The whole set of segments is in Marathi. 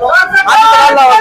我要在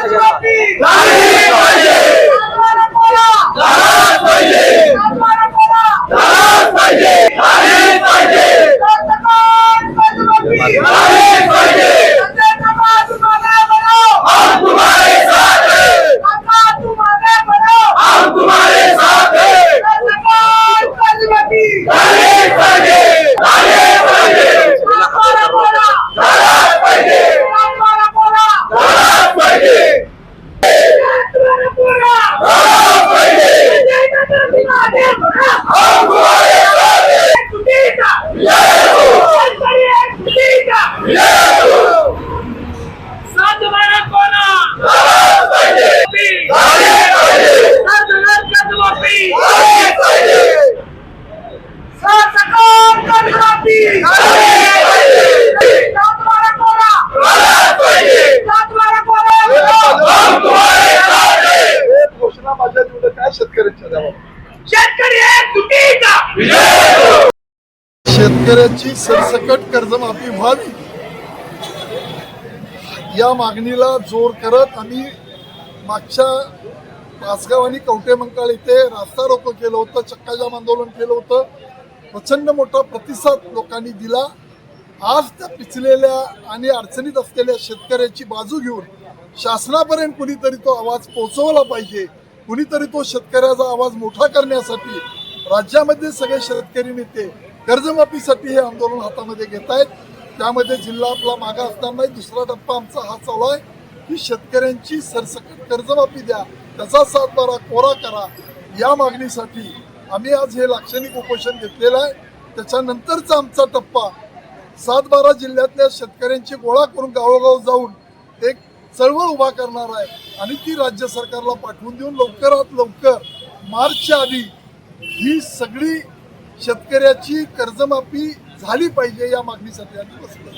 शेतकऱ्याची सरसकट कर्जमाफी व्हावी. या मागणीला जोर करत आम्ही मागच्या पाचगाव आणि कवटे मंकाळ इथे रास्ता रोको केलं होतं चक्काजाम आंदोलन केलं होतं. प्रचंड मोठा प्रतिसाद लोकांनी दिला. आज त्या पिचलेल्या आणि अडचणीत असलेल्या शेतकऱ्याची बाजू घेऊन शासनापर्यंत कुणीतरी तो आवाज पोहोचवला पाहिजे. कुणीतरी तो शेतकऱ्याचा आवाज मोठा करण्यासाठी राज्यामध्ये सगळे शेतकरी नेते कर्जमाफीसाठी हे आंदोलन हातामध्ये घेत आहेत. त्यामध्ये जिल्हा आपला मागा असतानाही दुसरा टप्पा आमचा हा चालू आहे. की शेतकऱ्यांची सरसकट कर्जमाफी द्या त्याचा सातबारा कोरा करा. या मागणीसाठी आम्ही आज हे लाक्षणिक उपोषण घेतलेलं आहे. त्याच्यानंतरचा आमचा टप्पा सातबारा जिल्ह्यातल्या शेतकऱ्यांची गोळा करून गावोगाव जाऊन एक चळवळ उभा करणार आहे. आणि ती राज्य सरकारला पाठवून देऊन लवकरात लवकर मार्चच्या आधी ही सगळी शेतकऱ्याची कर्जमाफी झाली पाहिजे या मागणीसाठी आम्ही बसलो.